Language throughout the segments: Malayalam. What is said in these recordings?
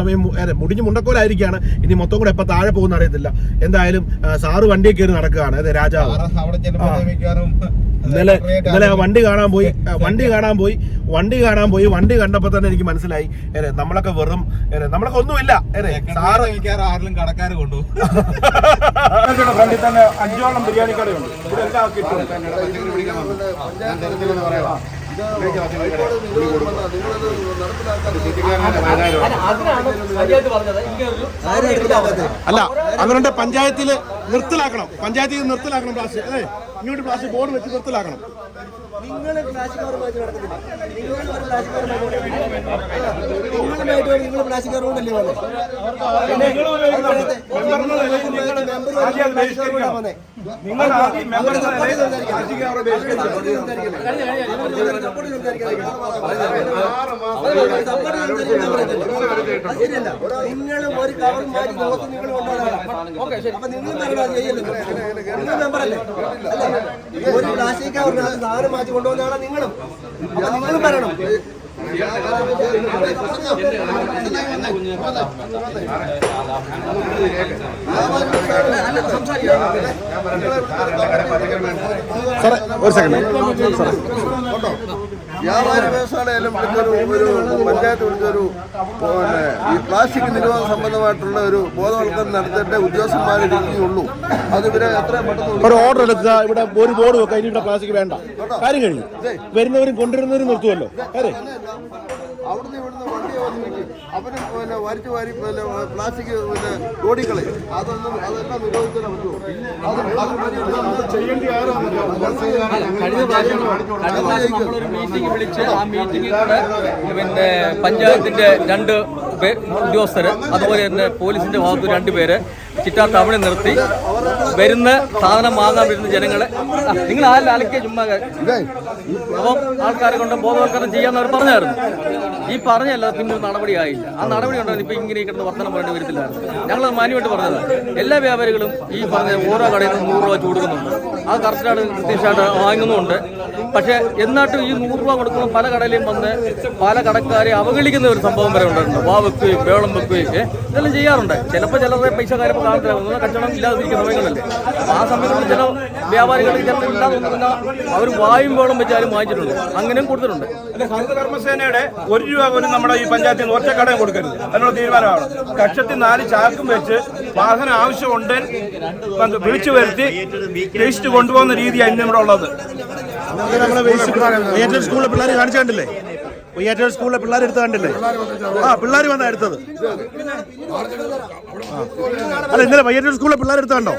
സമയം മുടിഞ്ഞ് മുണ്ടക്കോലായിരിക്കാണ് ഇനി മൊത്തം കൂടെ എപ്പോ താഴെ പോകുന്ന അറിയത്തില്ല. എന്തായാലും സാറ് വണ്ടിയെ കയറി നടക്കുകയാണ്. അതെ രാജാവ്. ഇന്നലെ ഇന്നലെ വണ്ടി കാണാൻ പോയി. വണ്ടി കാണാൻ പോയി. വണ്ടി കാണാൻ പോയി. വണ്ടി കണ്ടപ്പോ തന്നെ എനിക്ക് മനസ്സിലായി. ഏറെ നമ്മളൊക്കെ വെറും ഏറെ നമ്മളൊക്കെ ഒന്നുമില്ല. ഏറെ സാറ് ആരെങ്കിലും കടക്കാർ കൊണ്ടുപോകും ഫ്രണ്ടിൽ തന്നെ അഞ്ചോളം ബിരിയാണി കടയുണ്ട് ഇവിടെ എല്ലാം കിട്ടും അല്ല അതുകൊണ്ട് പഞ്ചായത്തിൽ നിർത്തലാക്കണം. പഞ്ചായത്തിൽ നിർത്തലാക്കണം പ്ലാസ്റ്റിക് അല്ലേ? ഇങ്ങോട്ട് പ്ലാസ്റ്റിക് ബോർഡ് വെച്ച് നിർത്തലാക്കണം. നിങ്ങൾ പ്ലാസ്റ്റിക് നടക്കുന്നില്ല നിങ്ങൾ നിങ്ങൾ പ്ലാസ്റ്റിക് കവറുകൊണ്ടല്ലേ വന്നത് നിങ്ങൾ ആദ്യം നിങ്ങൾ ഒരു കവർ മാറ്റി നോക്കി നിങ്ങൾ കൊണ്ടുപോകണം അപ്പൊ നിങ്ങൾ പറയണത് ചെയ്യല്ലോ? നിങ്ങൾ മെമ്പറല്ലേ? അല്ലേ? ഒരു പ്ലാസ്റ്റിക് കവറിനകത്ത് സാധനം മാറ്റി നിങ്ങളും. അപ്പൊ നിങ്ങളും പറയണം. സാറേ ഒരു സെക്കൻഡ് വ്യാപാര വ്യവസായം വിളിച്ചൊരു ഒരു പഞ്ചായത്ത് വിളിച്ചൊരു പിന്നെ ഈ പ്ലാസ്റ്റിക് നിരോധന സംബന്ധമായിട്ടുള്ള ഒരു ബോധവൽക്കരണം നടത്തേണ്ട ഉദ്യോഗസ്ഥന്മാരെ ഇരിക്കുകയുള്ളൂ. അത് ഇവരെ എത്രയും പെട്ടെന്ന് ഒരു ഓർഡർ എടുക്കുക. ഇവിടെ ഒരു ബോർഡ് വെക്കുക. ഇനി ഇവിടെ പ്ലാസ്റ്റിക് വേണ്ട. കാര്യം കഴിഞ്ഞു. വരുന്നവരും കൊണ്ടുവരുന്നവരും നിർത്തുമല്ലോ അതെ അവിടുന്ന് ഇവിടുന്ന് വണ്ടി വന്ന് അവരും പിന്നെ വരിച്ചു വാരി പിന്നെ പ്ലാസ്റ്റിക് പിന്നെ ഓടിക്കളയും. അതൊന്നും അതെല്ലാം നിരോധിച്ചാലേ മീറ്റിംഗ് വിളിച്ച് ആ മീറ്റിംഗിൽ പിന്നെ പഞ്ചായത്തിന്റെ രണ്ട് ഉദ്യോഗസ്ഥര് അതുപോലെ തന്നെ പോലീസിന്റെ ഭാഗത്ത് രണ്ട് പേര് അവിടെ നിർത്തി. വരുന്ന സാധനം വാങ്ങാൻ വരുന്ന ജനങ്ങളെ. ആ, നിങ്ങൾ ആരും അലക്കിയ ചുമ്മാ അപ്പം ആൾക്കാരെ കൊണ്ട് ബോധവൽക്കരണം ചെയ്യാന്ന് അവർ പറഞ്ഞായിരുന്നു. ഈ പറഞ്ഞല്ല പിന്നെ ഒരു നടപടിയായില്ല ആ നടപടി ഉണ്ടായിരുന്നു ഇപ്പൊ ഇങ്ങനെ കിടന്ന് വർത്തനം പറയേണ്ടി വരത്തില്ലായിരുന്നു. ഞങ്ങൾ മാന്യമായിട്ട് പറഞ്ഞത്. എല്ലാ വ്യാപാരികളും ഈ പറഞ്ഞ ഓരോ കടയിൽ നിന്ന് നൂറ് രൂപ ചൂടുന്നുണ്ട് അത് കറക്റ്റായിട്ട് കൃത്യമായിട്ട് വാങ്ങുന്നുമുണ്ട്. പക്ഷേ എന്നിട്ടും ഈ നൂറ് രൂപ കൊടുക്കുന്ന പല കടയിലും വന്ന് പല കടക്കാരെ അവഗണിക്കുന്ന ഒരു സംഭവം വരെ ഉണ്ടായിരുന്നു വാ വെക്കുകയും വേളം വെക്കുകയും ഇതെല്ലാം ചെയ്യാറുണ്ട്. ചിലപ്പോൾ ചിലരുടെ പൈസ കാര്യപ്പോൾ കാണത്തില്ല. കച്ചവടം ഇല്ലാതിരിക്കുന്ന സമയങ്ങളല്ലേ ആ സമയങ്ങളിൽ ചില വ്യാപാരികൾ ചിലപ്പോൾ ഇല്ലാതെ അവർ വായും വേളം വെച്ചാലും വാങ്ങിച്ചിട്ടുണ്ട്. അങ്ങനെയും കൊടുത്തിട്ടുണ്ട്. കർമ്മസേനയുടെ ഒരു രൂപ പോലും നമ്മുടെ ഈ പഞ്ചായത്തിൽ നിന്ന് ഒറ്റ കടയും കൊടുക്കരുത്. അതിനുള്ള തീരുമാനമാണ്. കക്ഷത്തിൽ നാല് ചാക്കും വെച്ച് വാഹനം ആവശ്യമുണ്ട് വിളിച്ചു വരുത്തി ലിസ്റ്റ് കൊണ്ടുപോകുന്ന രീതിയാണ് ഇവിടെ ഉള്ളത്. നമ്മളെ വയ്യാറ്റൂർ സ്കൂളിലെ പിള്ളേർ കാണിച്ചു കണ്ടില്ലേ ഉയ്യാറ്റൂർ സ്കൂളിലെ പിള്ളേർ എടുത്ത് കണ്ടില്ലേ ആ പിള്ളേർ വന്നാ എടുത്തത് അല്ല ഇന്നലെ വയ്യാറ്റൂർ സ്കൂളിലെ പിള്ളേർ എടുത്ത് കണ്ടോ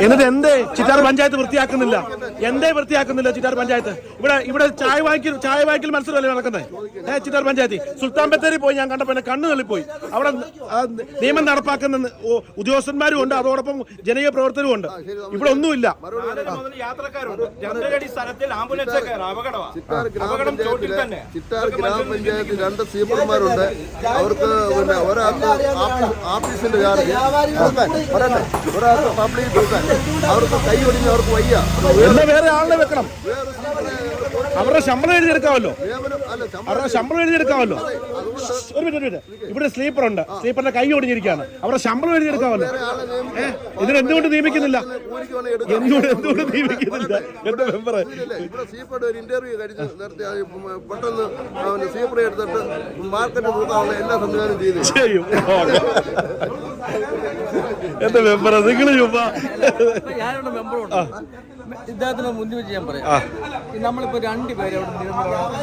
എന്നിട്ട് എന്തേ ചിറ്റാർ പഞ്ചായത്ത് വൃത്തിയാക്കുന്നില്ല എന്തേ വൃത്തിയാക്കുന്നില്ല ചിറ്റാർ പഞ്ചായത്ത്? ഇവിടെ ഇവിടെ ചായ വാങ്ങിക്കൽ ചായ വാങ്ങിക്കൽ മത്സരമല്ലേ നടക്കുന്നത്? ഏ ചിറ്റാർ പഞ്ചായത്ത്. സുൽത്താൻ ബത്തേരി പോയി ഞാൻ കണ്ടപ്പോൾ എന്നെ കണ്ണു തള്ളിപ്പോയി. അവിടെ നിയമം നടപ്പാക്കുന്ന ഉദ്യോഗസ്ഥന്മാരും ഉണ്ട് അതോടൊപ്പം ജനകീയ പ്രവർത്തനവും ഉണ്ട്. ഇവിടെ ഒന്നുമില്ല. ചിറ്റാർ ഗ്രാമപഞ്ചായത്തിൽ രണ്ട് സീപ്പർമാരുണ്ട് അവർക്ക് പിന്നെ ഒരാൾക്ക് ആഫീ- ആഫീസിന്റെ ചാർജ് ഒരാൾക്ക് പബ്ലിക് അവർക്ക് കൈ ഒടിഞ്ഞ് അവർക്ക് വയ്യ. വേറെ ആളിനെ വെക്കണം. അവരുടെ ശമ്പളം എഴുതിയെടുക്കാമല്ലോ. അവരുടെ ശമ്പളം എഴുതിയെടുക്കാമല്ലോ. ഒരു മിനിറ്റ് ഒരു മിനിറ്റ്. ഇവിടെ സ്ലീപ്പർ ഉണ്ട്. സ്ലീപ്പറിന്റെ കൈ ഒടിഞ്ഞിരിക്കുകയാണ്. അവരുടെ ശമ്പളം എഴുതിയെടുക്കാമല്ലോ. ഏഹ് ഇതിന് എന്തുകൊണ്ട് നിയമിക്കുന്നില്ല? എന്തുകൊണ്ട് എന്തുകൊണ്ട് നിയമിക്കുന്നില്ല? എന്റെ മെമ്പർ ഒരു ഇന്റർവ്യൂ കഴിച്ച് പെട്ടെന്ന് എടുത്തിട്ട് മാർക്കറ്റ് നോക്കാനുള്ള എല്ലാ സംവിധാനവും ചെയ്തു ചെയ്യും. എന്റെ മെമ്പർ നിങ്ങൾ ചുമ്മാ. ഞാനിവിടെ മെമ്പറുണ്ട് ഇദ്ദേഹത്തിന് മുന്നിൽ ചെയ്യാൻ പറയാം. നമ്മളിപ്പോ രണ്ടുപേരെ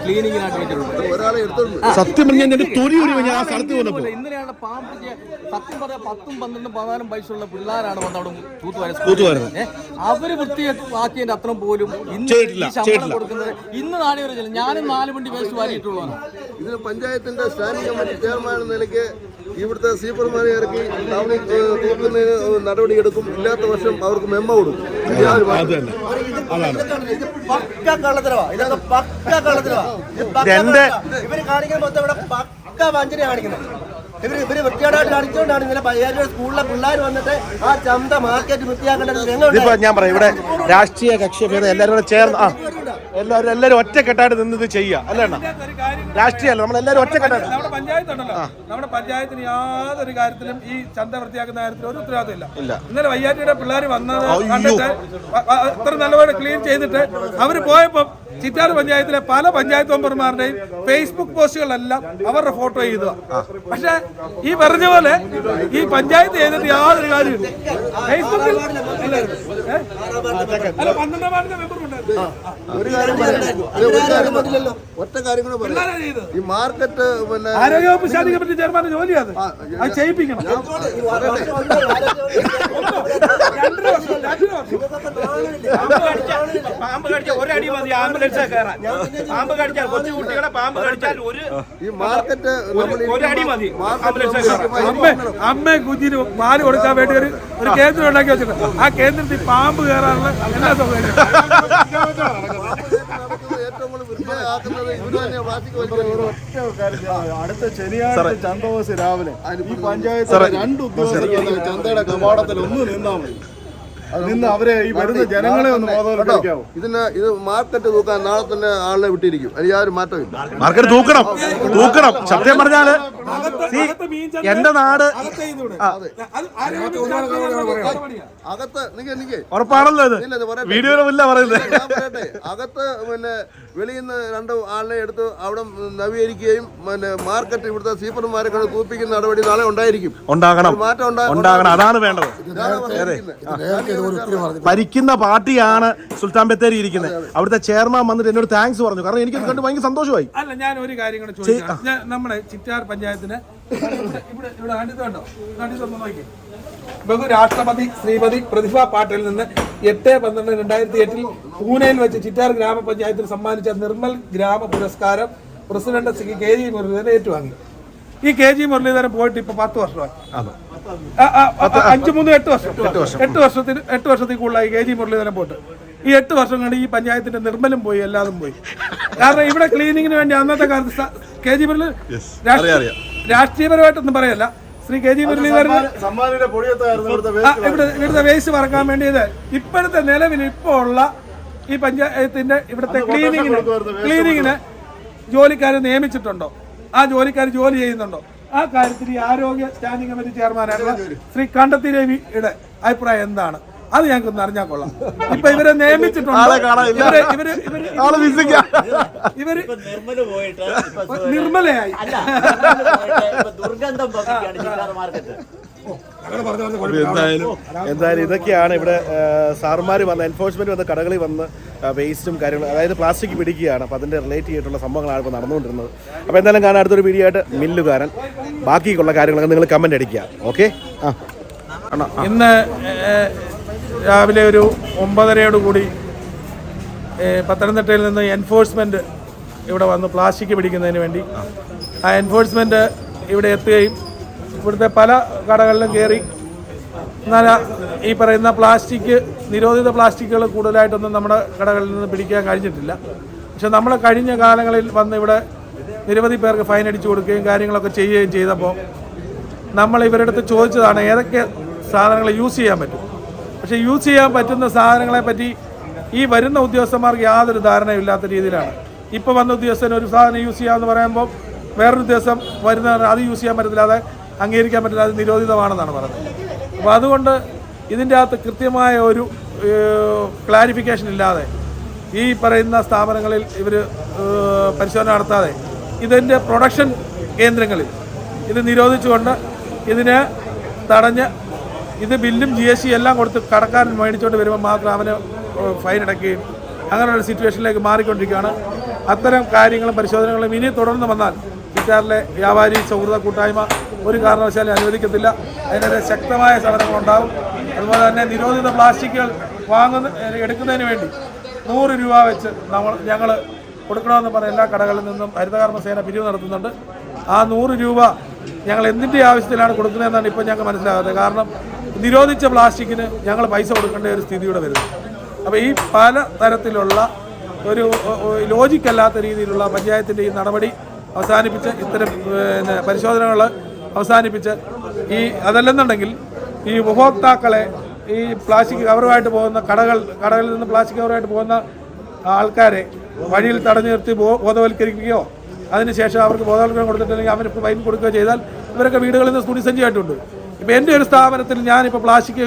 ക്ലീനിങ്ങിനായിട്ട് വെച്ചിട്ടുണ്ട്. സത്യം പറഞ്ഞാൽ തൊലി ഒരു ഞാൻ ആ സ്ഥലത്ത് വന്നപ്പോൾ ഇന്നലെയാണ് പാമ്പ് സത്യം പറയാ പത്തും പന്ത്രണ്ടും പതിനാലും വയസ്സുള്ള പിള്ളേരാണ് വന്ന് അവിടെ തൂത്തുവാരുന്നത്. അവർ വൃത്തിയാക്കിയതിന്റെ അത്ര പോലും ഇന്ന് ശമ്പളം കൊടുക്കുന്നത് ഇന്ന് നാളെ വരെ ചെയ്യില്ല ഞാനും നാല് വണ്ടി വേസ്റ്റ് വാരിയിട്ടുള്ളതാണ്. ഇതിന് പഞ്ചായത്തിന്റെ സ്റ്റാൻഡിംഗ് കമ്മിറ്റി ചെയർമാൻ നിലയ്ക്ക് ഇവിടുത്തെ സീപ്പർമാരെ ഇറക്കി ടൗണിൽ തീർക്കുന്നതിന് നടപടിയെടുക്കും. ഇല്ലാത്ത വർഷം അവർക്ക് മെമ്മ കൊടുക്കും. ഇവർ കാണിക്കുന്ന മൊത്തം ഇവിടെ പക്ക വഞ്ചന കാണിക്കുന്നത്. ഇവർ ഇവർ വൃത്തിയോടായിട്ട് കാണിച്ചുകൊണ്ടാണ് ഇന്നലെ പയ്യാറ്റൂർ സ്കൂളിലെ പിള്ളേർ വന്നിട്ട് ആ ചന്ത മാർക്കറ്റ് വൃത്തിയാക്കേണ്ടത് ഞാൻ പറയാം ഇവിടെ രാഷ്ട്രീയ കക്ഷി ഭേദം എല്ലാവരും കൂടെ ചേർന്ന് ആ എല്ലാവരും എല്ലാവരും ഒറ്റക്കെട്ടായിട്ട് നിന്ന് ഇത് ചെയ്യുക അല്ലേ രാഷ്ട്രീയ രാഷ്ട്രീയമല്ല നമ്മൾ എല്ലാവരും ഒറ്റക്കെട്ടായിട്ട്. നമ്മുടെ പഞ്ചായത്ത് ഉണ്ടല്ലോ. നമ്മുടെ പഞ്ചായത്തിന് യാതൊരു കാര്യത്തിലും ഈ ചന്ത വൃത്തിയാക്കുന്ന കാര്യത്തിൽ ഒരു ഉത്തരവാദിത്തം ഇല്ല. ഇന്നലെ വയ്യാറ്റിയുടെ പിള്ളേർ വന്നത് കണ്ടിട്ട് ഇത്ര നല്ലപോലെ ക്ലീൻ ചെയ്തിട്ട് അവർ പോയപ്പോ ചിറ്റാർ പഞ്ചായത്തിലെ പല പഞ്ചായത്ത് മെമ്പർമാരുടെയും ഫേസ്ബുക്ക് പോസ്റ്റുകളെല്ലാം അവരുടെ ഫോട്ടോ ചെയ്തതാ പക്ഷെ ഈ പറഞ്ഞ പോലെ ഈ പഞ്ചായത്ത് ചെയ്തിട്ട് യാതൊരു കാര്യമില്ല ഫേസ്ബുക്കിൽ ഏ? അല്ല പന്ത്രണ്ടാം വാർഡിന്റെ മെമ്പർ ഒരു കാര്യം പറയാം. ഒരു ഒറ്റ കാര്യം കൂടെ പറയാം. ഈ മാർക്കറ്റ് പിന്നെ ആരോഗ്യവകുപ്പ് ശാന്തി പറ്റി ചെയർമാന്റെ ജോലിയാണ് അത് ചെയ്യിപ്പിക്കണം. രണ്ടര വർഷം രണ്ടര വർഷം. പാമ്പ് കടിച്ചാൽ ഒരടി മതി. ആംബുലൻസ് കയറാൻ. പാമ്പ് കടിച്ചാൽ കൊച്ചു കുട്ടികളെ പാമ്പ് കടിച്ചാൽ ഒരു ഈ മാർക്കറ്റ് നമ്മൾ ഈ ഒരടി മതി. മാർക്കറ്റ് ആംബുലൻസ് കയറാൻ. അമ്മ അമ്മ കുഞ്ഞിന് പാൽ കൊടുക്കാൻ വേണ്ടി ഒരു ഒരു കേന്ദ്രം ഉണ്ടാക്കി വെച്ചിട്ടുണ്ട്. ആ കേന്ദ്രത്തിൽ പാമ്പ് കയറാനുള്ള എല്ലാ സൗകര്യം അടുത്ത ശനിയാഴ്ച ചന്തവസ് രാവിലെ. ഈ പഞ്ചായത്ത് രണ്ട് ഉദ്യോഗസ്ഥർ ചന്തയുടെ കവാടത്തിൽ ഒന്ന് നിന്നാ മതി. നിന്ന് അവരെ ഈ വരുന്ന ജനങ്ങളെ ഒന്ന് ബോധവൽക്കരിക്കാവോ. ഇതിന് ഇത് മാർക്കറ്റ് തൂക്കാൻ നാളെ തന്നെ ആളെ വിട്ടിരിക്കും. അതിൽ യാതൊരു മാറ്റമില്ല മാർക്കറ്റ് തൂക്കണം തൂക്കണം. സത്യം പറഞ്ഞാൽ എന്റെ നാട് അകത്ത് നിക്ക് നിക്ക്. ഉറപ്പാണല്ലോ ഇത്. വീഡിയോയിലുമില്ല പറയുന്നത്. അകത്ത് പിന്നെ വെളിയിൽ നിന്ന് രണ്ട് ആളിനെ എടുത്ത് അവിടെ നവീകരിക്കുകയും പിന്നെ മാർക്കറ്റ് ഇവിടുത്തെ സീപ്പർമാരെ കൊണ്ട് തൂപ്പിക്കുന്ന നടപടി നാളെ ഉണ്ടായിരിക്കും. ഉണ്ടാകണം. മാറ്റം ഉണ്ടാകണം. അതാണ് വേണ്ടത്. ഭരിക്കുന്ന പാർട്ടിയാണ് സുൽത്താൻ ബത്തേരി ഇരിക്കുന്നത്. അവിടുത്തെ ചെയർമാൻ വന്നിട്ട് എന്നോട് താങ്ക്സ് പറഞ്ഞു. കാരണം എനിക്ക് കണ്ട് ഭയങ്കര സന്തോഷമായി. അല്ല ഞാൻ ഒരു കാര്യം കൂടെ ചോദിക്കാം. ഞാൻ നമ്മുടെ ചിറ്റാർ പഞ്ചായത്തിന് ഇവിടെ ഇവിടെ കണ്ടിട്ടുണ്ടോ നോക്കി. ബഹുരാഷ്ട്രപതി ശ്രീമതി പ്രതിഭ പാട്ടിൽ നിന്ന് എട്ട് പന്ത്രണ്ട് രണ്ടായിരത്തി എട്ടിൽ പൂനെയിൽ വെച്ച് ചിറ്റാർ ഗ്രാമപഞ്ചായത്തിന് സമ്മാനിച്ച Nirmal Gram Puraskar president Shri K G Muralidharan ഏറ്റുവാങ്ങി. ഈ കെ ജി മുരളീധരൻ പോയിട്ട് ഇപ്പൊ പത്ത് വർഷമായി. അഞ്ചു മൂന്ന് എട്ട് വർഷം. എട്ട് വർഷത്തിന് എട്ട് വർഷത്തിൽ കൂടുതലായി കെ ജി മുരളീധരൻ പോയിട്ട്. ഈ എട്ട് വർഷം കൊണ്ട് ഈ പഞ്ചായത്തിന്റെ നിർമ്മലം പോയി എല്ലാതും പോയി. കാരണം ഇവിടെ ക്ലീനിങ്ങിന് വേണ്ടി അന്നത്തെ കാലത്ത് കെ ജി മുരളി രാഷ്ട്രീയ- രാഷ്ട്രീയപരമായിട്ടൊന്നും പറയല്ല. ശ്രീ കെ ജി മുരളീധരൻ ഇവിടെ ഇവിടുത്തെ വേസ്റ്റ് പറക്കാൻ വേണ്ടിയത് ഇപ്പോഴത്തെ നിലവിൽ ഇപ്പോൾ ഉള്ള ഈ പഞ്ചായത്തിന്റെ ഇവിടുത്തെ ക്ലീനിങ്ങിന് ക്ലീനിങ്ങിന് ജോലിക്കാരെ നിയമിച്ചിട്ടുണ്ടോ? ആ ജോലിക്കാർ ജോലി ചെയ്യുന്നുണ്ടോ? ആ കാര്യത്തിൽ ഈ ആരോഗ്യ സ്റ്റാൻഡിംഗ് കമ്മിറ്റി ചെയർമാനായിട്ടുള്ള ശ്രീ കണ്ടത്തി രവിയുടെ അഭിപ്രായം എന്താണ്? അത് ഞങ്ങൾക്ക് അറിഞ്ഞാൽ കൊള്ളാം. ഇപ്പൊ ഇവരെ നിയമിച്ചിട്ടുണ്ട്? ഇവർ നിർമ്മലയായി. ദുർഗന്ധം എന്തായാലും എന്തായാലും ഇതൊക്കെയാണ് ഇവിടെ സാർമാർ വന്ന് എൻഫോഴ്സ്മെന്റ് വന്ന് കടകളിൽ വന്ന് വേസ്റ്റും കാര്യങ്ങളും അതായത് പ്ലാസ്റ്റിക് പിടിക്കുകയാണ്. അപ്പോൾ അതിന്റെ റിലേറ്റ് ചെയ്തിട്ടുള്ള സംഭവങ്ങളാണ് ഇപ്പോൾ നടന്നുകൊണ്ടിരുന്നത്. അപ്പോൾ എന്തായാലും കാണാൻ അടുത്തൊരു വീഡിയോ ആയിട്ട് മില്ലുകാരൻ. ബാക്കിയുള്ള കാര്യങ്ങളൊക്കെ നിങ്ങൾ കമന്റ് അടിക്കുക. ഓക്കെ ആ. ഇന്ന് രാവിലെ ഒരു ഒമ്പതരയോടുകൂടി കൂടി പത്തനംതിട്ടയിൽ നിന്ന് എൻഫോഴ്സ്മെന്റ് ഇവിടെ വന്ന് പ്ലാസ്റ്റിക് പിടിക്കുന്നതിന് വേണ്ടി ആ എൻഫോഴ്സ്മെന്റ് ഇവിടെ എത്തുകയും ഇവിടുത്തെ പല കടകളിലും കയറി എന്നാൽ ഈ പറയുന്ന പ്ലാസ്റ്റിക് നിരോധിത പ്ലാസ്റ്റിക്കുകൾ കൂടുതലായിട്ടൊന്നും നമ്മുടെ കടകളിൽ നിന്ന് പിടിക്കാൻ കഴിഞ്ഞിട്ടില്ല. പക്ഷെ നമ്മൾ കഴിഞ്ഞ കാലങ്ങളിൽ വന്ന് ഇവിടെ നിരവധി പേർക്ക് ഫൈൻ അടിച്ചു കൊടുക്കുകയും കാര്യങ്ങളൊക്കെ ചെയ്യുകയും ചെയ്തപ്പോൾ നമ്മൾ ഇവരുടെ അടുത്ത് ചോദിച്ചതാണ് ഏതൊക്കെ സാധനങ്ങൾ യൂസ് ചെയ്യാൻ പറ്റും. പക്ഷെ യൂസ് ചെയ്യാൻ പറ്റുന്ന സാധനങ്ങളെ പറ്റി ഈ വരുന്ന ഉദ്യോഗസ്ഥന്മാർക്ക് യാതൊരു ധാരണയില്ലാത്ത രീതിയിലാണ്. ഇപ്പോൾ വന്ന ഉദ്യോഗസ്ഥന് ഒരു സാധനം യൂസ് ചെയ്യാമെന്ന് പറയുമ്പോൾ വേറൊരു ഉദ്യോഗസ്ഥൻ വരുന്ന അത് യൂസ് ചെയ്യാൻ പറ്റത്തില്ല അത് അംഗീകരിക്കാൻ പറ്റില്ല അത് നിരോധിതമാണെന്നാണ് പറഞ്ഞത് അപ്പോൾ അതുകൊണ്ട് ഇതിന്റെ അകത്ത് കൃത്യമായ ഒരു ക്ലാരിഫിക്കേഷൻ ഇല്ലാതെ ഈ പറയുന്ന സ്ഥാപനങ്ങളിൽ ഇവർ പരിശോധന നടത്താതെ ഇതിന്റെ പ്രൊഡക്ഷൻ കേന്ദ്രങ്ങളിൽ ഇത് നിരോധിച്ചുകൊണ്ട് ഇതിനെ തടഞ്ഞ് ഇത് ബില്ലും ജി എസ് എല്ലാം കൊടുത്ത് കടക്കാരൻ മേടിച്ചുകൊണ്ട് വരുമ്പോൾ മാത്രം അവന് ഫൈൻ അടയ്ക്കുകയും അങ്ങനെയുള്ള സിറ്റുവേഷനിലേക്ക് മാറിക്കൊണ്ടിരിക്കുകയാണ്. അത്തരം കാര്യങ്ങളും പരിശോധനകളും ഇനി തുടർന്ന് വന്നാൽ ചിറ്റാറിലെ വ്യാപാരി സൗഹൃദ കൂട്ടായ്മ ഒരു കാരണവശാലും അനുവദിക്കത്തില്ല. അതിനെതിരെ ശക്തമായ സമരങ്ങളുണ്ടാകും അതുപോലെ തന്നെ നിരോധിത പ്ലാസ്റ്റിക്കുകൾ വാങ്ങുന്ന എടുക്കുന്നതിന് വേണ്ടി നൂറ് രൂപ വെച്ച് നമ്മൾ ഞങ്ങൾ കൊടുക്കണമെന്ന് പറഞ്ഞ എല്ലാ കടകളിൽ നിന്നും ഹരിതകർമ്മസേന പിരിവ് നടത്തുന്നുണ്ട്. ആ നൂറ് രൂപ ഞങ്ങൾ എന്തിന്റെ ആവശ്യത്തിലാണ് കൊടുക്കുന്നതെന്നാണ് ഇപ്പോൾ ഞങ്ങൾക്ക് മനസ്സിലാകാത്തത്. കാരണം നിരോധിച്ച പ്ലാസ്റ്റിക്കിന് ഞങ്ങൾ പൈസ കൊടുക്കേണ്ട ഒരു സ്ഥിതിയുടെ വരുന്നു. അപ്പോൾ ഈ പല തരത്തിലുള്ള ഒരു ലോജിക്കല്ലാത്ത രീതിയിലുള്ള പഞ്ചായത്തിന്റെ ഈ നടപടി അവസാനിപ്പിച്ച് ഇത്തരം പിന്നെ പരിശോധനകൾ അവസാനിപ്പിച്ച് ഈ അതല്ലെന്നുണ്ടെങ്കിൽ ഈ ഉപഭോക്താക്കളെ ഈ പ്ലാസ്റ്റിക് കവറുമായിട്ട് പോകുന്ന കടകൾ കടകളിൽ നിന്ന് പ്ലാസ്റ്റിക് കവറുമായിട്ട് പോകുന്ന ആൾക്കാരെ വഴിയിൽ തടഞ്ഞു നിർത്തി ബോധവൽക്കരിക്കുകയോ അതിനുശേഷം അവർക്ക് ബോധവൽക്കരണം കൊടുത്തിട്ടില്ലെങ്കിൽ അവർക്ക് ഫൈൻ കൊടുക്കുകയോ ചെയ്താൽ ഇവരൊക്കെ വീടുകളിൽ നിന്ന് തുണിസഞ്ചിയായിട്ടുണ്ട് ഇപ്പോൾ എന്റെ ഒരു സ്ഥാപനത്തിൽ ഞാനിപ്പോൾ പ്ലാസ്റ്റിക്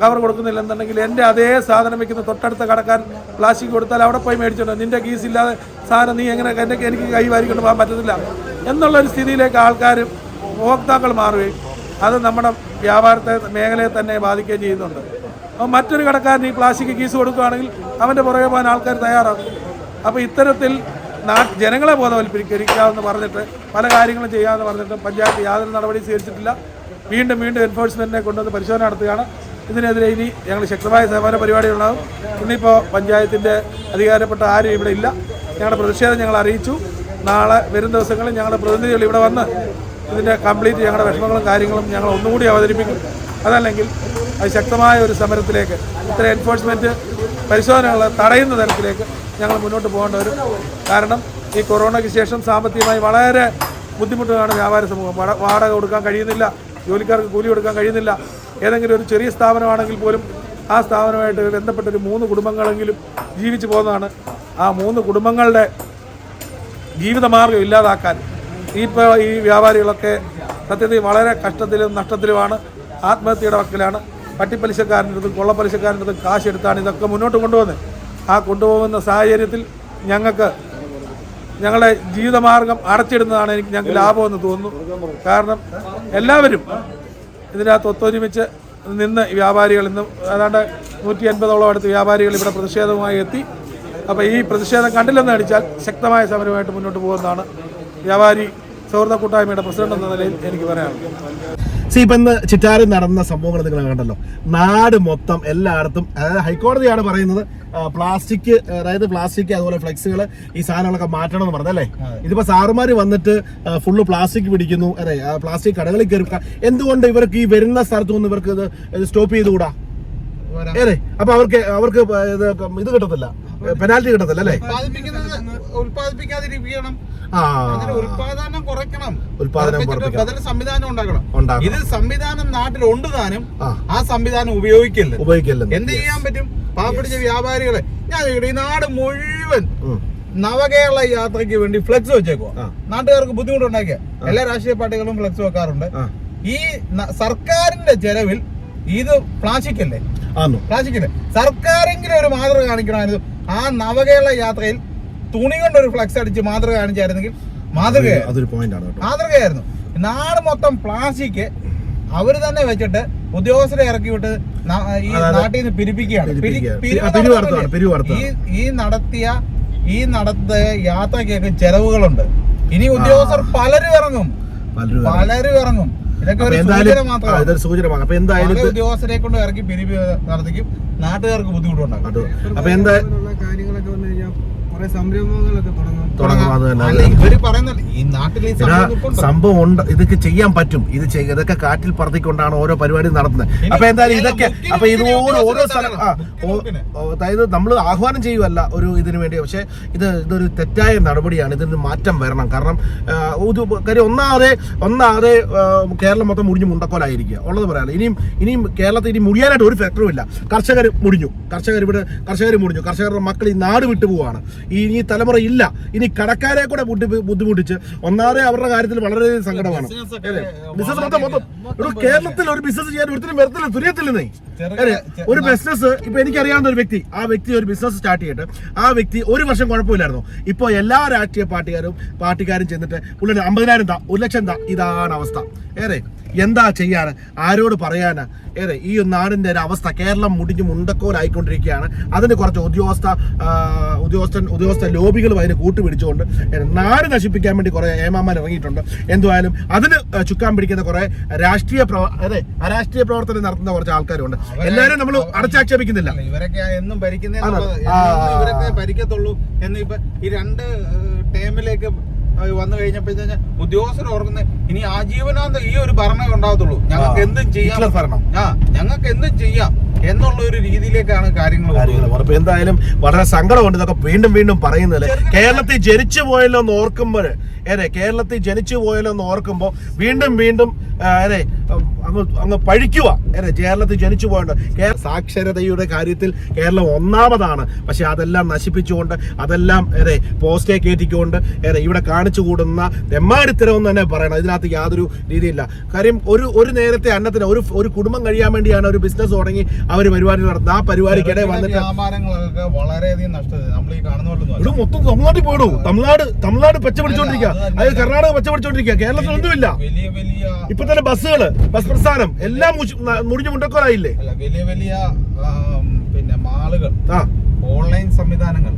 കവർ കൊടുക്കുന്നില്ലെന്നുണ്ടെങ്കിൽ എന്റെ അതേ സാധനം വയ്ക്കുന്ന തൊട്ടടുത്ത കടക്കാൻ പ്ലാസ്റ്റിക് കൊടുത്താൽ അവിടെ പോയി മേടിച്ചിട്ടുണ്ട് നിന്റെ ഗീസ് ഇല്ലാതെ സാധനം നീ എങ്ങനെ എന്റെ എനിക്ക് കൈ വാരിക്കൊണ്ട് പോകാൻ പറ്റത്തില്ല എന്നുള്ളൊരു സ്ഥിതിയിലേക്ക് ആൾക്കാർ ഉപഭോക്താക്കൾ മാറുകയും അത് നമ്മുടെ വ്യാപാരത്തെ മേഖലയെ തന്നെ ബാധിക്കുകയും ചെയ്യുന്നുണ്ട്. അപ്പോൾ മറ്റൊരു കടക്കാരൻ ഈ പ്ലാസ്റ്റിക് കീസ് കൊടുക്കുകയാണെങ്കിൽ അവന്റെ പുറകെ പോകാൻ ആൾക്കാർ തയ്യാറാകും. അപ്പോൾ ഇത്തരത്തിൽ ജനങ്ങളെ ബോധവൽക്കരിക്കാമെന്ന് പറഞ്ഞിട്ട് പല കാര്യങ്ങളും ചെയ്യാമെന്ന് പറഞ്ഞിട്ട് പഞ്ചായത്ത് യാതൊരു നടപടി സ്വീകരിച്ചിട്ടില്ല. വീണ്ടും വീണ്ടും എൻഫോഴ്സ്മെന്റിനെ കൊണ്ടുവന്ന് പരിശോധന നടത്തുകയാണ്. ഇതിനെതിരെ ഇനി ഞങ്ങൾ ശക്തമായ സേവന പരിപാടികളുണ്ടാകും. ഇന്നിപ്പോൾ പഞ്ചായത്തിന്റെ അധികാരപ്പെട്ട ആരും ഇവിടെ ഇല്ല. ഞങ്ങളുടെ പ്രതിഷേധം ഞങ്ങൾ അറിയിച്ചു. നാളെ വരും ദിവസങ്ങളിൽ ഞങ്ങളുടെ പ്രതിനിധികൾ ഇവിടെ വന്ന് ഇതിന്റെ കംപ്ലീറ്റ് ഞങ്ങളുടെ വിഷമങ്ങളും കാര്യങ്ങളും ഞങ്ങൾ ഒന്നുകൂടി അവതരിപ്പിക്കും. അതല്ലെങ്കിൽ അത് ശക്തമായ ഒരു സമരത്തിലേക്ക് ഇത്ര എൻഫോഴ്സ്മെന്റ് പരിശോധനകൾ തടയുന്ന തരത്തിലേക്ക് ഞങ്ങൾ മുന്നോട്ട് പോകേണ്ടി വരും. കാരണം ഈ കൊറോണയ്ക്ക് ശേഷം സാമ്പത്തികമായി വളരെ ബുദ്ധിമുട്ടുകളാണ് വ്യാപാര സമൂഹം. വാട- വാടക കൊടുക്കാൻ കഴിയുന്നില്ല ജോലിക്കാർക്ക് കൂലി കൊടുക്കാൻ കഴിയുന്നില്ല. ഏതെങ്കിലും ഒരു ചെറിയ സ്ഥാപനമാണെങ്കിൽ പോലും ആ സ്ഥാപനമായിട്ട് ബന്ധപ്പെട്ട ഒരു മൂന്ന് കുടുംബങ്ങളെങ്കിലും ജീവിച്ചു പോകുന്നതാണ് ആ മൂന്ന് കുടുംബങ്ങളുടെ ജീവിതമാർഗം ഇല്ലാതാക്കാൻ ഇപ്പോൾ ഈ വ്യാപാരികളൊക്കെ സത്യത്തിൽ വളരെ കഷ്ടത്തിലും നഷ്ടത്തിലുമാണ്. ആത്മഹത്യയുടെ വക്കിലാണ്. പട്ടിപ്പലിശക്കാരന്റെ അടുത്ത് കൊള്ളപ്പലിശക്കാരന്റെ അടുത്ത് കാശെടുത്താണ് ഇതൊക്കെ മുന്നോട്ട് കൊണ്ടുവന്നത് ആ കൊണ്ടുപോകുന്ന സാഹചര്യത്തിൽ ഞങ്ങൾക്ക് ഞങ്ങളുടെ ജീവിതമാർഗം അടച്ചിടുന്നതാണ് എനിക്ക് ഞങ്ങൾക്ക് ലാഭമെന്ന് തോന്നുന്നു. കാരണം എല്ലാവരും ഇതിനകത്ത് ഒത്തൊരുമിച്ച് നിന്ന് വ്യാപാരികൾ ഇന്ന് ഏതാണ്ട് നൂറ്റി അൻപതോളം അടുത്ത് വ്യാപാരികൾ ഇവിടെ പ്രതിഷേധവുമായി എത്തി. അപ്പോൾ ഈ പ്രതിഷേധം കണ്ടില്ലെന്ന് അടിച്ചാൽ ശക്തമായ സമരമായിട്ട് മുന്നോട്ട് പോകുന്നതാണ് വ്യാപാരി സൗഹൃദ കൂട്ടായ്മയുടെ പ്രസിഡന്റ് എന്ന നിലയിൽ എനിക്ക് പറയാനുള്ളത്. സി ഇപ്പൊ ഇന്ന് ചിറ്റാറിൽ നടന്ന സംഭവങ്ങൾ നിങ്ങൾ കണ്ടല്ലോ. നാട് മൊത്തം എല്ലായിടത്തും അതായത് ഹൈക്കോടതിയാണ് പറയുന്നത് പ്ലാസ്റ്റിക് അതായത് പ്ലാസ്റ്റിക് അതുപോലെ ഫ്ലെക്സുകൾ ഈ സാധനങ്ങളൊക്കെ മാറ്റണം എന്ന് പറഞ്ഞല്ലേ ഇതിപ്പോ സാറുമാര് വന്നിട്ട് ഫുള്ള് പ്ലാസ്റ്റിക് പിടിക്കുന്നു അതെ ആ, പ്ലാസ്റ്റിക് കടകളിൽ കയറി എന്തുകൊണ്ട് ഇവർക്ക് ഈ വരുന്ന സ്ഥലത്തു നിന്ന് ഇവർക്ക് ഇത് സ്റ്റോപ്പ് ചെയ്തുകൂടാ? അതെ അപ്പൊ അവർക്ക് അവർക്ക് ഇത് കിട്ടത്തില്ല. പെനാൽറ്റി കിട്ടത്തില്ല അല്ലേ? കുറയ്ക്കണം. ഉൽപാദനം. ബദൽ സംവിധാനം ഉണ്ടാക്കണം. ഇത് സംവിധാനം നാട്ടിൽ ഉണ്ട് താനും. ആ. സംവിധാനം ഉപയോഗിക്കില്ല? ഉപയോഗിക്കില്ല? എന്ത് ചെയ്യാൻ പറ്റും? പാവപ്പിടിച്ച വ്യാപാരികളെ ഞാൻ ഈ നാട് മുഴുവൻ നവകേരള യാത്രയ്ക്ക് വേണ്ടി ഫ്ലെക്സ് വെച്ചേക്കോ. നാട്ടുകാർക്ക് ബുദ്ധിമുട്ടുണ്ടാക്കിയ. എല്ലാ രാഷ്ട്രീയ പാർട്ടികളും ഫ്ലെക്സ് വെക്കാറുണ്ട്. ഈ സർക്കാരിന്റെ ചെലവിൽ ഇത് പ്ലാസ്റ്റിക് അല്ലേ പ്ലാസ്റ്റിക് അല്ലേ സർക്കാരെങ്കിലും ഒരു മാതൃക കാണിക്കണമായിരുന്നു ആ നവകേരള യാത്രയിൽ തുണി കൊണ്ടൊരു ഫ്ലക്സ് ഫ്ലെക്സ് അടിച്ച് മാതൃക കാണിച്ചായിരുന്നെങ്കിൽ മാതൃകയായിരുന്നു അതൊരു പോയിന്റാണ് മാതൃകയായിരുന്നു. നാട് മൊത്തം പ്ലാസ്റ്റിക് അവർ തന്നെ വെച്ചിട്ട് ഉദ്യോഗസ്ഥരെ ഇറക്കി വിട്ട് ഈ നാട്ടിൽ നിന്ന് പിരിപ്പിക്കുകയാണ്. ഈ ഈ നടത്തിയ ഈ നടത്തിയ യാത്രയ്ക്കൊക്കെ ചെലവുകളുണ്ട്. ഇനി ഉദ്യോഗസ്ഥർ പലരും ഇറങ്ങും. പലരും ഇറങ്ങും. ഇതൊക്കെ സൂചനമാണ് അപ്പൊ എന്തായാലും ഉദ്യോഗസ്ഥരെ കൊണ്ട് ഇറക്കി പിരിവ് നടത്തിക്കും. നാട്ടുകാർക്ക് ബുദ്ധിമുട്ടുണ്ടാക്കും. അപ്പൊ എന്താ കാര്യങ്ങളൊക്കെ വന്നു കഴിഞ്ഞാൽ കുറെ സംരംഭങ്ങളൊക്കെ തുടങ്ങും. തുടങ്ങും. അത് തന്നെ ഈ സംഭവം ഉണ്ട് ഇതൊക്കെ ചെയ്യാൻ പറ്റും. ഇത് ചെയ്യുക ഇതൊക്കെ കാറ്റിൽ പറത്തിക്കൊണ്ടാണ് ഓരോ പരിപാടി നടത്തുന്നത്. അപ്പൊ എന്തായാലും ഇതൊക്കെ അപ്പൊ ഇതുപോലെ ഓരോ സ്ഥലം അതായത് നമ്മൾ ആഹ്വാനം ചെയ്യുമല്ല ഒരു ഇതിനു വേണ്ടി. പക്ഷെ ഇത് ഇതൊരു തെറ്റായ നടപടിയാണ്. ഇതിന് മാറ്റം വരണം. കാരണം കാര്യം ഒന്നാതെ ഒന്നാതെ കേരളം മൊത്തം മുടിഞ്ഞു മുണ്ടക്കോലായിരിക്കുക. ഉള്ളത് പറയാം ഇനിയും ഇനിയും കേരളത്തിൽ ഇനി മുടിയാനായിട്ട് ഒരു ഫാക്ടറും ഇല്ല. കർഷകർ മുടിഞ്ഞു. കർഷകർ ഇവിടെ കർഷകർ മുടിഞ്ഞു. കർഷകരുടെ മക്കൾ ഈ നാട് വിട്ടു പോവാണ്. ഈ ഇനി തലമുറ ഇല്ല. ഇനി കടക്കാരെ കൂടെ ബുദ്ധി- ബുദ്ധിമുട്ടിച്ച് ഒന്നാമതെ അവരുടെ കാര്യത്തിൽ വളരെ സങ്കടമാണ്. ബിസിനസ് മൊത്തം മൊത്തം ഒരു കേരളത്തിൽ ഒരു ബിസിനസ് ചെയ്യാൻ ഒരുത്തിനും വരത്തില്ല തുര്യത്തില്ലെന്നേ. ഒരു ബിസിനസ് ഇപ്പൊ എനിക്കറിയാവുന്ന ഒരു വ്യക്തി ആ വ്യക്തി ഒരു ബിസിനസ് സ്റ്റാർട്ട് ചെയ്തിട്ട് ആ വ്യക്തി ഒരു വർഷം കുഴപ്പമില്ലായിരുന്നു. ഇപ്പോൾ എല്ലാ രാഷ്ട്രീയ പാർട്ടിക്കാരും പാർട്ടിക്കാരും ചെന്നിട്ട് ഉള്ളിൽ അമ്പതിനായിരം താ ഒരു ലക്ഷം താ ഇതാണ് അവസ്ഥ. ഏറെ? എന്താ ചെയ്യാൻ ആരോട് പറയാനാ? ഏറെ ഈ നാടിന്റെ ഒരു അവസ്ഥ കേരളം മുടിഞ്ഞു മുണ്ടക്കോലായിക്കൊണ്ടിരിക്കുകയാണ്. അതിന് കുറച്ച് ഉദ്യോഗസ്ഥ ഉദ്യോഗസ്ഥൻ ഉദ്യോഗസ്ഥ ലോബികളും അതിന് കൂട്ടുപിടിച്ചുകൊണ്ട് നാട് നശിപ്പിക്കാൻ വേണ്ടി കുറേ ഏമാമാർ ഇറങ്ങിയിട്ടുണ്ട്. എന്തുവായാലും അതിന് ചുക്കാൻ പിടിക്കുന്ന കുറേ രാഷ്ട്രീയ പ്രവ അതെ അരാഷ്ട്രീയ പ്രവർത്തനം നടത്തുന്ന കുറച്ച് ആൾക്കാരുണ്ട്. എല്ലാവരും നമ്മൾ അടച്ചാക്ഷേപിക്കുന്നില്ല. ഇവരൊക്കെ എന്നും ഭരിക്കുന്നേ ഭരിക്കത്തുള്ളൂ എന്ന് ഇപ്പൊ ഈ രണ്ട് ടേമിലേക്ക് വന്നു കഴിഞ്ഞപ്പോഴത്തേന് ഉദ്യോഗസ്ഥർ ഓർക്കുന്നത് ഇനി ആജീവനാന്ത ഈ ഒരു ഭരണമേ ഉണ്ടാകത്തുള്ളൂ. ഞങ്ങൾക്ക് എന്തും ചെയ്യാം. ഭരണം. ആ ഞങ്ങൾക്ക് എന്തും ചെയ്യാം എന്നുള്ള ഒരു രീതിയിലേക്കാണ് കാര്യങ്ങൾ. അപ്പൊ എന്തായാലും വളരെ സങ്കടമുണ്ട്. ഇതൊക്കെ വീണ്ടും വീണ്ടും പറയുന്നത് കേരളത്തിൽ ജനിച്ചു പോയല്ലോ എന്ന് ഓർക്കുമ്പോൾ ഏറെ കേരളത്തിൽ ജനിച്ചു പോയല്ലോ എന്ന് ഓർക്കുമ്പോൾ വീണ്ടും വീണ്ടും ഏറെ അങ്ങ് അങ്ങ് പഴിക്കുക. അല്ലെ കേരളത്തിൽ ജനിച്ചു പോയുണ്ട് സാക്ഷരതയുടെ കാര്യത്തിൽ കേരളം ഒന്നാമതാണ്. പക്ഷെ അതെല്ലാം നശിപ്പിച്ചുകൊണ്ട് അതെല്ലാം ഏറെ പോസ്റ്റേ കയറ്റിക്കൊണ്ട് ഏറെ ഇവിടെ കാണിച്ചു കൂടുന്ന തെമ്മാടിത്തരം എന്ന് തന്നെ പറയണം. ഇതിനകത്ത് യാതൊരു രീതിയില്ല. കാര്യം ഒരു ഒരു നേരത്തെ അന്നത്തിന് ഒരു ഒരു കുടുംബം കഴിയാൻ വേണ്ടിയാണ് ഒരു ബിസിനസ് തുടങ്ങി അവർ പരിപാടി നടത്തുന്നത്. ആ പരിപാടിക്കിടെ വന്നിട്ട് വ്യാപാരങ്ങളൊക്കെ വളരെയധികം നഷ്ടത്തിൽ നമ്മൾ ഈ കാണുന്ന ഇവിടെ മൊത്തം തമിഴ്നാട്ടിൽ പോയിടും. തമിഴ്നാട് തമിഴ്നാട് പച്ച പിടിച്ചോണ്ടിരിക്കുക അതായത് കർണാടക പച്ച പിടിച്ചോണ്ടിരിക്കുക കേരളത്തിൽ ഒന്നുമില്ല ഇപ്പൊ തന്നെ ബസ്സുകൾ ബസ് പ്രസ്ഥാനം എല്ലാം മുടിഞ്ഞു മുണ്ടക്കോലായില്ലേ? വലിയ വലിയ പിന്നെ മാളുകൾ. ആ. ഓൺലൈൻ സംവിധാനങ്ങൾ.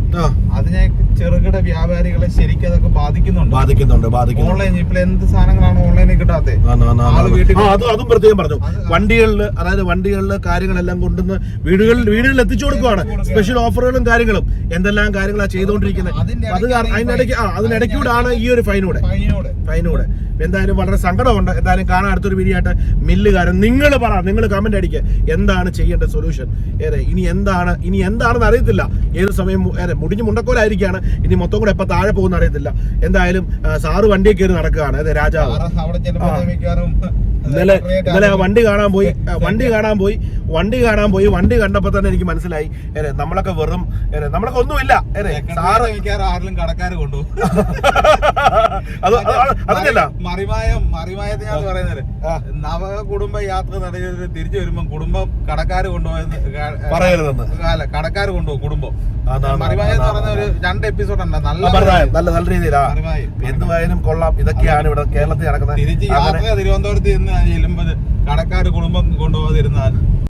അതിനെ ചെറുകിട വ്യാപാരികളെ ശരിക്കും അതൊക്കെ ബാധിക്കുന്നുണ്ട്. ബാധിക്കുന്നുണ്ട് ബാധിക്കുന്നു ഓൺലൈൻ ഇപ്പൊ എന്ത് സാധനങ്ങളാണ് ഓൺലൈനിൽ കിട്ടാത്തത് ആണ്, ആണ്, ആണ്, അത് അതും പ്രത്യേകം പറഞ്ഞു. വണ്ടികളിൽ അതായത് വണ്ടികളിൽ കാര്യങ്ങളെല്ലാം കൊണ്ടുവന്ന് വീടുകളിൽ വീടുകളിൽ എത്തിച്ചു കൊടുക്കുവാണ്. സ്പെഷ്യൽ ഓഫറുകളും കാര്യങ്ങളും. എന്തെല്ലാം കാര്യങ്ങളാണ് ചെയ്തുകൊണ്ടിരിക്കുന്നത് അത് അതിനിടയ്ക്ക് ആ അതിനിടയ്ക്കൂടാണ് ഈ ഒരു ഫൈനൂടെ. ഫൈനോട്. എന്തായാലും വളരെ സങ്കടമുണ്ട്. എന്തായാലും കാണാൻ അടുത്തൊരു വീഡിയോ മില്ലുകാരൻ നിങ്ങൾ പറ. നിങ്ങൾ കമന്റ് അടിക്കുക എന്താണ് ചെയ്യേണ്ട സൊല്യൂഷൻ ഏറെ ഇനി എന്താണ് ഇനി എന്താണെന്ന് അറിയത്തില്ല. ഏത് സമയം മുടിഞ്ഞ് മുണ്ടക്കോലായിരിക്കാണ്. ഇനി മൊത്തം കൂടെ എപ്പോൾ താഴെ പോകുന്ന അറിയത്തില്ല. എന്തായാലും സാറ് വണ്ടിയിൽ കയറി നടക്കുകയാണ്. അതെ രാജാവ്. ഇന്നലെ ഇന്നലെ വണ്ടി കാണാൻ പോയി വണ്ടി കാണാൻ പോയി. വണ്ടി കാണാൻ പോയി. വണ്ടി കണ്ടപ്പോ തന്നെ എനിക്ക് മനസ്സിലായി. ഏറെ നമ്മളൊക്കെ വെറും ഏറെ നമ്മളൊക്കെ ഒന്നുമില്ല. ഏറെ സാറ് ആരെങ്കിലും കടക്കാര് കൊണ്ടുപോകും അത് അതല്ല മറിമായം മറിമായത്തെ ഞാൻ പറയുന്നത് നവ കുടുംബ യാത്ര നടത്തിയത് തിരിച്ചു വരുമ്പോ കുടുംബം കടക്കാര് കൊണ്ടുപോയെന്ന് പറയരുതെന്ന്. അല്ല കടക്കാര് കൊണ്ടുപോകും കുടുംബം. രണ്ട് എപ്പിസോഡ് നല്ല നല്ല നല്ല രീതിയിലാ. എന്തുവായാലും കൊള്ളാം. ഇതൊക്കെയാണ് ഇവിടെ കേരളത്തിൽ നടക്കുന്നത്. തിരിച്ച് യാത്ര തിരുവനന്തപുരത്ത് ചെല്ലുമ്പോൾ കടക്കാര് കുടുംബം കൊണ്ടുപോകാതിരുന്നാൽ